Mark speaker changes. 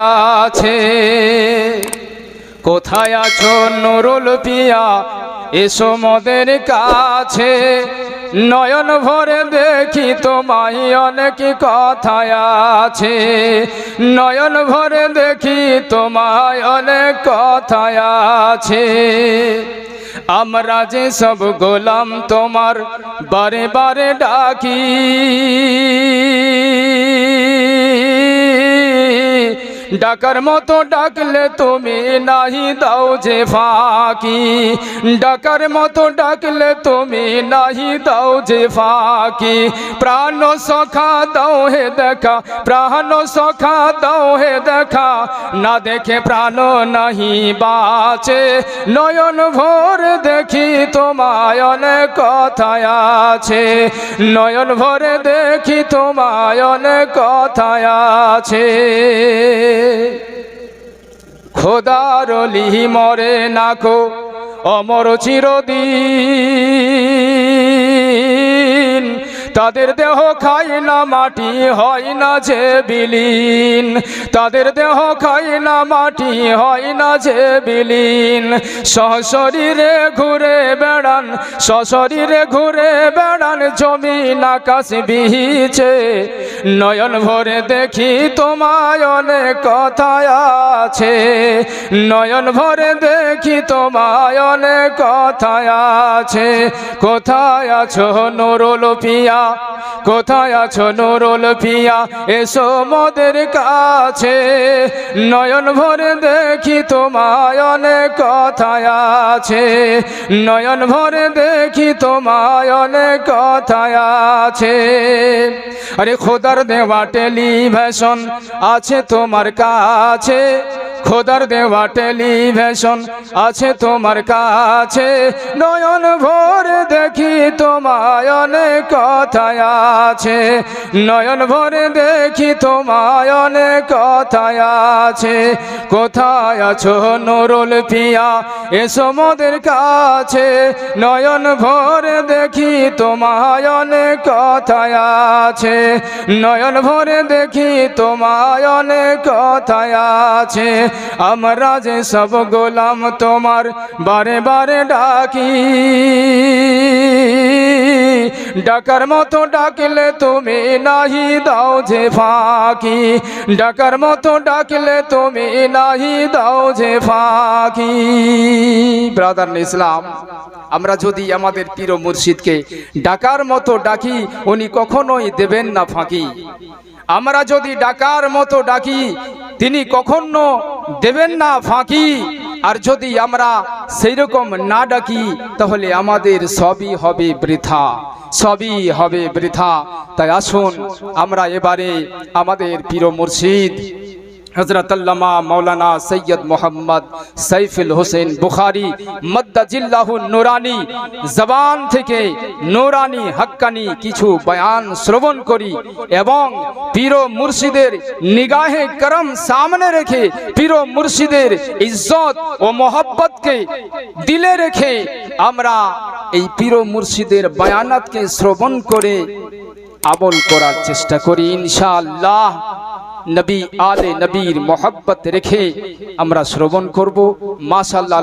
Speaker 1: আছে। কোথায় আছো নুরুল পিয়া? এসো মদের কাছে। নয়ন ভরে দেখি তোমায় অনেক কথায় আছে। নয়ন ভরে দেখি তোমায় অনেক কথায় আছে। আমরা যে সব গোলাম তোমার বারে বারে ডাকি। ডাকার মতো ডাকলে তুমি নাহি দাও যে ফাঁকি। ডাকার মতো ডাকলে তুমি নাহি দাও যে ফাঁকি। প্রাণ সখা দাও হে দেখা, প্রাণ সখা দাও হে দেখা। না দেখে প্রাণ নাহি বাঁচে, নয়ন ভোর দেখি তোমায় অনেক কথায় আছে। নয়ন ভরে দেখি তোমায় অনেক কথায় আছে। খোদার লিহি মরে নাকো অমর চিরদিন। তাদের দেহ খাই না মাটি, হয় না যে বিলীন। তাদের দেহ খাই না মাটি, হয় না যে বিলীন। সশরীরে ঘুরে বেড়ান, সশরীরে ঘুরে বেড়ান, জমিন আকাশ বিহিছে নয়ন ভরে দেখি তোমায় অনেক কথায় আছে। নয়ন ভরে দেখি তোমায় অনেক কথায় আছে। কোথায় আছো নরল পিয়া? কোথায় আছো নুরুল পিয়া এসো মোদের কাছে। নয়ন ভরে দেখি তোমায় অনেক কথায় আছে। নয়ন ভরে দেখি তোমায় অনেক কথায় আছে। আরে খোদার দেওয়া টেলিভিশন আছে তোমার কাছে। খোদার দেওয়া টেলিভিশন আছে তোমার কাছে। নয়ন ভরে দেখি তোমায় অনেক কথায় আছে। নয়ন ভরে দেখি তোমায় অনেক কথায় আছে। কোথায় আছো নুরুল পিয়া? এসো মোদের কাছে। নয়ন ভরে দেখি তোমায় অনেক কথায় আছে। নয়ন ভরে দেখি তোমায় অনেক কথায় আছে। আমরা যে সব গোলাম তোমার বারে বারে ডাকি। ডাকার মতো ডাকলে তুমি নাহি দাও যে ফাঁকি। ডাকার মতো ডাকলে তুমি নাহি দাও যে ফাঁকি। ব্রাদার ইসলাম, আমরা যদি আমাদের পীর মুর্শিদকে ডাকার মতো ডাকি, উনি কখনোই দেবেন না ফাঁকি। আমরা যদি ডাকার মতো ডাকি, তিনি কখনো দেবেন না ফাঁকি। আর যদি আমরা সেই রকম না ডাকি, তাহলে আমাদের সবই হবে বৃথা। সবই হবে বৃথা। তাই আসুন, আমরা এবারে আমাদের প্রিয় মুর্শিদ হজরত আল্লামা মৌলানা সৈয়দ মোহাম্মদ সাইফুল হোসেন বুখারি মদ্দাজিল্লাহু নুরানি জবান থেকে নুরানি হাক্কানি কিছু বয়ান শ্রবণ করি এবং পীর মুর্শিদের নিগাহে করম সামনে রেখে পীর মুর্শিদের ইজ্জত ও মোহব্বতকে দিলে রেখে আমরা এই পীর মুর্শিদের বয়ানাতকে শ্রবণ করে আমল করার চেষ্টা করি ইনশাআল্লাহ। নবী আলে নবীর মোহব্বত রেখে আমরা শ্রবণ করব। মাশাল্লাহ